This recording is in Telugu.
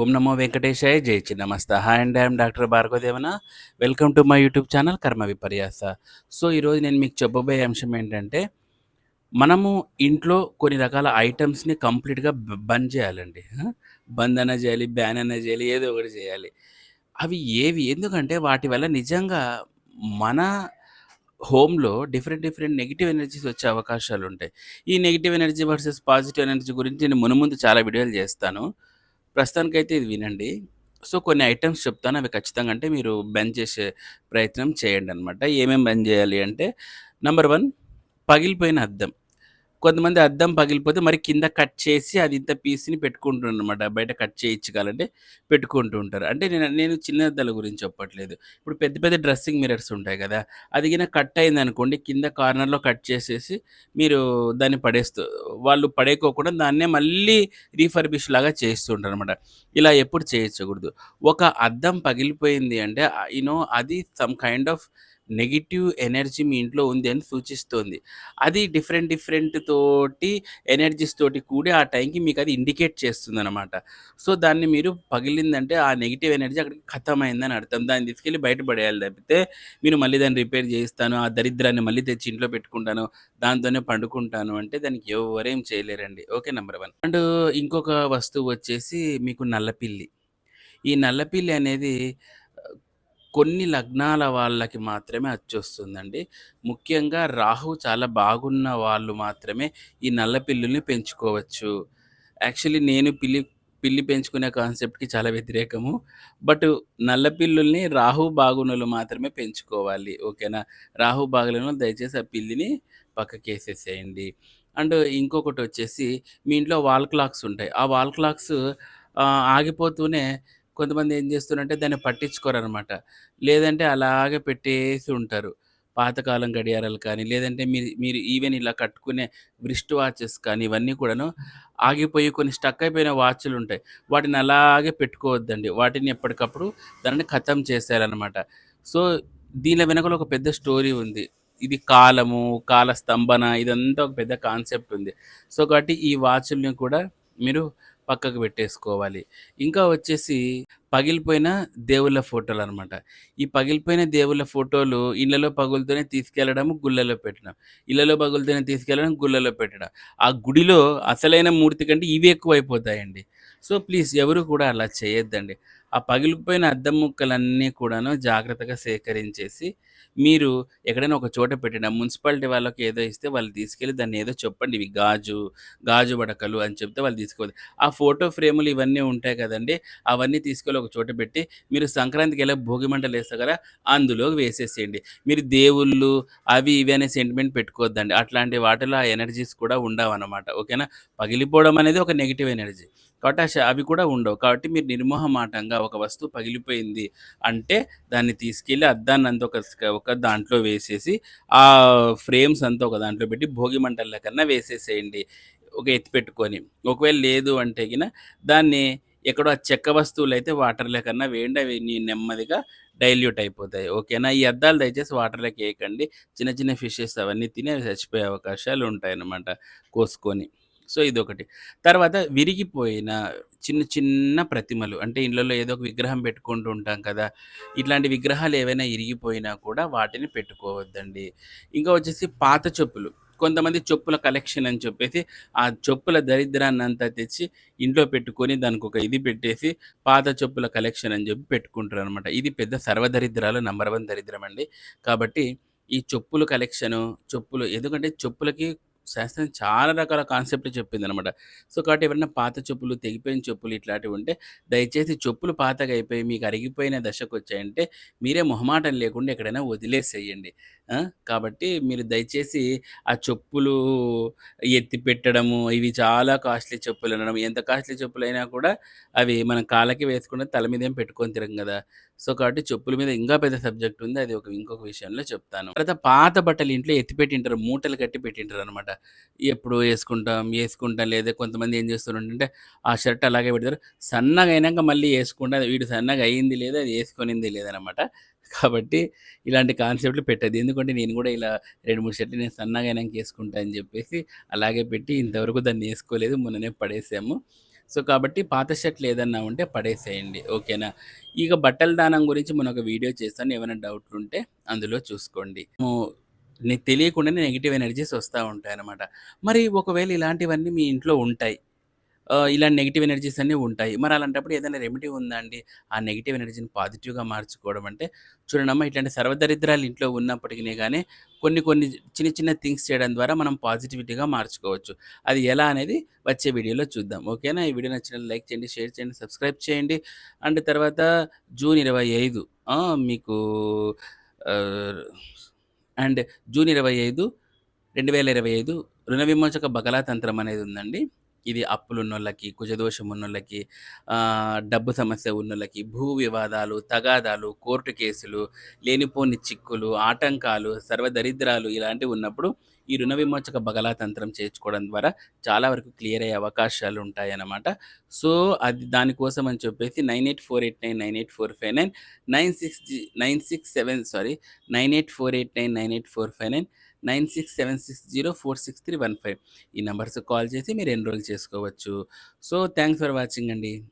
ఓం నమో వెంకటేశాయ జై Chinnamasta. Hi and I'm doctor Bhargavadevana. Welcome to my YouTube channel Karma Viparyasa. So ఈరోజు నేను మీకు చెప్పబోయే అంశం ఏంటంటే మనము ఇంట్లో కొన్ని రకాల ఐటమ్స్ని కంప్లీట్గా బంద్ చేయాలండి. బంద్ అన్న చేయాలి బ్యాన్ అన్న చేయాలి ఏదో ఒకటి చేయాలి. అవి ఏవి? ఎందుకంటే వాటి వల్ల నిజంగా మన హోమ్లో డిఫరెంట్ డిఫరెంట్ నెగిటివ్ ఎనర్జీస్ వచ్చే అవకాశాలు ఉంటాయి ఈ negative energy versus positive energy గురించి నేను మునుముందు చాలా వీడియోలు చేస్తాను. ప్రస్తుతానికైతే ఇది వినండి. సో కొన్ని ఐటమ్స్ చెప్తాను. అవి ఖచ్చితంగా అంటే మీరు బంద్ చేసే ప్రయత్నం చేయండి అనమాట ఏమేమి బంద్ చేయాలి అంటే నెంబర్ వన్ పగిలిపోయిన అద్దం. కొంతమంది అద్దం పగిలిపోతే మరి కింద కట్ చేసి అది ఇంత పీస్ని పెట్టుకుంటున్నారు అనమాట బయట కట్ చేయించగలంటే పెట్టుకుంటూ ఉంటారు. అంటే నేను నేను చిన్న అద్దాల గురించి చెప్పట్లేదు. ఇప్పుడు పెద్ద పెద్ద డ్రెస్సింగ్ మిరర్స్ ఉంటాయి కదా అది కింద కట్ అయింది అనుకోండి కింద కార్నర్లో కట్ చేసేసి మీరు దాన్ని పడేస్తూ వాళ్ళు పడేకోకుండా దాన్నే మళ్ళీ రీఫర్బిష్ లాగా చేస్తుంటారు అనమాట ఇలా ఎప్పుడు చేయించకూడదు ఒక అద్దం పగిలిపోయింది అంటే యూనో అది some kind of negative energy మీ ఇంట్లో ఉంది అని సూచిస్తుంది. అది డిఫరెంట్ డిఫరెంట్ తోటి ఎనర్జీస్ తోటి కూడి ఆ టైంకి మీకు అది ఇండికేట్ చేస్తుంది అనమాట సో దాన్ని మీరు పగిలిందంటే ఆ నెగిటివ్ ఎనర్జీ అక్కడికి ఖతమైందని అర్థం. దాన్ని తీసుకెళ్ళి బయటపడేయాలి తప్పితే మీరు మళ్ళీ దాన్ని రిపేర్ చేయిస్తాను ఆ దరిద్రాన్ని మళ్ళీ తెచ్చి ఇంట్లో పెట్టుకుంటాను దాంతోనే పండుకుంటాను అంటే దానికి ఎవరేం చేయలేరండి. Okay number one. అండ్ ఇంకొక వస్తువు వచ్చేసి మీకు నల్లపిల్లి. ఈ నల్లపిల్లి అనేది కొన్ని లగ్నాల వాళ్ళకి మాత్రమే అచ్చొస్తుందండి. ముఖ్యంగా రాహు చాలా బాగున్న వాళ్ళు మాత్రమే ఈ నల్ల పిల్లుల్ని పెంచుకోవచ్చు. యాక్చువల్లీ నేను పిల్లి పిల్లి పెంచుకునే కాన్సెప్ట్కి చాలా వ్యతిరేకము. బట్ నల్ల పిల్లుల్ని రాహు బాగున్నోళ్ళు మాత్రమే పెంచుకోవాలి. ఓకేనా? రాహు బాగులను దయచేసి ఆ పిల్లిని పక్కకి వేసేసేయండి అండ్ ఇంకొకటి వచ్చేసి మీ ఇంట్లో వాల్ క్లాక్స్ ఉంటాయి. ఆ వాల్ క్లాక్స్ ఆగిపోతూనే కొంతమంది ఏం చేస్తున్నారంటే దాన్ని పట్టించుకోరనమాట. లేదంటే అలాగే పెట్టేసి ఉంటారు. పాతకాలం గడియారాలు కానీ లేదంటే మీరు మీరు ఈవెన్ ఇలా కట్టుకునే వ్రిస్ట్ వాచెస్ కానీ ఇవన్నీ కూడాను ఆగిపోయి కొన్ని స్టక్ అయిపోయిన వాచ్లు ఉంటాయి. వాటిని అలాగే పెట్టుకోవద్దండి. వాటిని ఎప్పటికప్పుడు దాన్ని ఖతం చేసేయాలన్నమాట. సో దీని వెనకలో ఒక పెద్ద స్టోరీ ఉంది. ఇది కాలము కాల స్తంభన ఇదంతా ఒక పెద్ద కాన్సెప్ట్ ఉంది. సో కాబట్టి ఈ వాచ్ల్ని కూడా మీరు పక్కకు పెట్టేసుకోవాలి. ఇంకా వచ్చేసి పగిలిపోయిన దేవుళ్ళ ఫోటోలు అనమాట ఈ పగిలిపోయిన దేవుళ్ళ ఫోటోలు ఇళ్ళలో పగులుతూనే తీసుకెళ్ళడం గుళ్ళలో పెట్టడం. ఇళ్ళలో పగులుతూనే తీసుకెళ్ళడం గుళ్ళలో పెట్టడం. ఆ గుడిలో అసలైన మూర్తి కంటే ఇవి ఎక్కువ అయిపోతాయండి సో ప్లీజ్ ఎవరు కూడా అలా చేయొద్దండి. ఆ పగిలిపోయిన అద్దం ముక్కలన్నీ కూడాను జాగ్రత్తగా సేకరించేసి మీరు ఎక్కడైనా ఒక చోట పెట్టిన మున్సిపాలిటీ వాళ్ళకి ఏదో ఇస్తే వాళ్ళు తీసుకెళ్ళి దాన్ని ఏదో చెప్పండి. ఇవి గాజు గాజు బడకలు అని చెప్తే వాళ్ళు తీసుకోవాలి. ఆ ఫోటో ఫ్రేములు ఇవన్నీ ఉంటాయి కదండి అవన్నీ తీసుకెళ్ళి ఒక చోట పెట్టి మీరు సంక్రాంతికి ఎలా భోగి మంటలు వేస్తారు కదా అందులో వేసేసేయండి. మీరు దేవుళ్ళు అవి ఇవి అనే సెంటిమెంట్ పెట్టుకోవద్దండి. అట్లాంటి వాటిలో ఆ ఎనర్జీస్ కూడా ఉండవు అనమాట ఓకేనా? పగిలిపోవడం అనేది ఒక నెగిటివ్ ఎనర్జీ కాబట్టి అవి కూడా ఉండవు. కాబట్టి మీరు నిర్మోహమాటంగా ఒక వస్తువు పగిలిపోయింది అంటే దాన్ని తీసుకెళ్ళి అద్దాన్ని అంతా ఒక ఒక దాంట్లో వేసేసి ఆ ఫ్రేమ్స్ అంతా ఒక దాంట్లో పెట్టి భోగి మంటల కన్నా వేసేసేయండి. ఒక ఎత్తి పెట్టుకొని. ఒకవేళ లేదు అంటే గిన దాన్ని ఎక్కడో ఆ చెక్క వస్తువులు అయితే వాటర్లో కన్నా వేయండి. అవి నెమ్మదిగా డైల్యూట్ అయిపోతాయి. ఓకేనా? ఈ అద్దాలు దయచేసి వాటర్లోకి వేయకండి. చిన్న చిన్న ఫిషెస్ అవన్నీ తిని అవి చచ్చిపోయే అవకాశాలు ఉంటాయి అన్నమాట కోసుకొని. సో ఇదొకటి. తర్వాత విరిగిపోయిన చిన్న చిన్న ప్రతిమలు అంటే ఇళ్ళలో ఏదో ఒక విగ్రహం పెట్టుకుంటూ ఉంటాం కదా ఇట్లాంటి విగ్రహాలు ఏవైనా ఇరిగిపోయినా కూడా వాటిని పెట్టుకోవద్దండి. ఇంకా వచ్చేసి పాత చెప్పులు. కొంతమంది చెప్పుల కలెక్షన్ అని చెప్పేసి ఆ చెప్పుల దరిద్రాన్ని అంతా తెచ్చి ఇంట్లో పెట్టుకొని దానికి ఒక ఇది పెట్టేసి పాత చెప్పుల కలెక్షన్ అని చెప్పి పెట్టుకుంటారు అనమాట ఇది పెద్ద సర్వదరిద్రాలు నంబర్ వన్ దరిద్రం అండి. కాబట్టి ఈ చెప్పులు కలెక్షను చెప్పులు ఎందుకంటే చెప్పులకి శాస్త్రం చాలా రకాల కాన్సెప్ట్లు చెప్పింది అనమాట సో కాబట్టి ఎవరైనా పాత చెప్పులు తెగిపోయిన చెప్పులు ఇట్లాంటివి ఉంటే దయచేసి చెప్పులు పాతగా అయిపోయి మీకు అరిగిపోయిన దశకు వచ్చాయంటే మీరే మొహమాటం లేకుండా ఎక్కడైనా వదిలేసేయండి. కాబట్టి మీరు దయచేసి ఆ చెప్పులు ఎత్తి పెట్టడము ఇవి చాలా కాస్ట్లీ చెప్పులు అనడం ఎంత కాస్ట్లీ చెప్పులు అయినా కూడా అవి మనం కాళ్ళకి వేసుకుంటే తల మీద ఏం పెట్టుకొని తిరగం కదా. సో కాబట్టి చెప్పుల మీద ఇంకా పెద్ద సబ్జెక్ట్ ఉంది. అది ఒక ఇంకొక విషయంలో చెప్తాను. తర్వాత పాత బట్టలు ఇంట్లో ఎత్తిపెట్టింటారు. మూటలు కట్టి పెట్టింటారు అనమాట ఎప్పుడు వేసుకుంటాం వేసుకుంటాం లేదా కొంతమంది ఏం చేస్తున్నారంటే ఆ షర్ట్ అలాగే పెడతారు. సన్నగా అయినాక మళ్ళీ వేసుకుంటా వీడు సన్నగా అయింది లేదా అది వేసుకొనింది లేదనమాట కాబట్టి ఇలాంటి కాన్సెప్ట్లు పెట్టదు ఎందుకంటే నేను కూడా ఇలా రెండు మూడు షర్ట్లు నేను సన్నగా అయినాక వేసుకుంటా అని చెప్పేసి అలాగే పెట్టి ఇంతవరకు దాన్ని వేసుకోలేదు. మొన్ననే పడేసాము. సో, కాబట్టి పాత షర్ట్‌లు ఏదన్నా ఉంటే పడేసేయండి. ఓకేనా? ఇక బట్టల దానం గురించి మనం ఒక వీడియో చేస్తాను ఏమైనా డౌట్లుంటే అందులో చూసుకోండి. నీకు తెలియకుండానే నెగెటివ్ ఎనర్జీస్ వస్తూ ఉంటాయి అనమాట మరి ఒకవేళ ఇలాంటివన్నీ మీ ఇంట్లో ఉంటాయి. ఇలా ఇలాంటి ఎనర్జీస్ అన్నీ ఉంటాయి. మరి అలాంటప్పుడు ఏదైనా రెమెడీ ఉందా అండి? ఆ నెగిటివ్ ఎనర్జీని పాజిటివ్‌గా మార్చుకోవడం అంటే, చూడండమ్మా ఇట్లాంటి సర్వదరిద్రాలు ఇంట్లో ఉన్నప్పటికీ కానీ కొన్ని కొన్ని చిన్న చిన్న థింగ్స్ చేయడం ద్వారా మనం పాజిటివిటీగా మార్చుకోవచ్చు. అది ఎలా అనేది వచ్చే వీడియోలో చూద్దాం. ఓకేనా? ఈ వీడియో నచ్చిన లైక్ చేయండి, షేర్ చేయండి, సబ్స్క్రైబ్ చేయండి. అండ్ తర్వాత జూన్ ఇరవై ఐదు మీకు అండ్ జూన్ 25, 2025 రుణ విమోచక బకలా తంత్రం అనేది ఉందండి. ఇది అప్పులున్నోళ్ళకి, కుజదోషం ఉన్నోళ్ళకి, డబ్బు సమస్య ఉన్నోళ్ళకి, భూ వివాదాలు, తగాదాలు, కోర్టు కేసులు, లేనిపోని చిక్కులు, ఆటంకాలు, సర్వదరిద్రాలు ఇలాంటివి ఉన్నప్పుడు ఈ రుణ విమోచక బగలా తంత్రం చేర్చుకోవడం ద్వారా చాలా వరకు క్లియర్ అయ్యే అవకాశాలు ఉంటాయన్నమాట. సో, అది దానికోసం అని చెప్పేసి 9848998459 96 జీ 967 sorry nine eight four eight nine nine eight four five nine nine six seven six zero four six three one five ఈ నెంబర్స్ కాల్ చేసి మీరు ఎన్రోల్ చేసుకోవచ్చు. సో థ్యాంక్స్ ఫర్ వాచింగ్ అండి.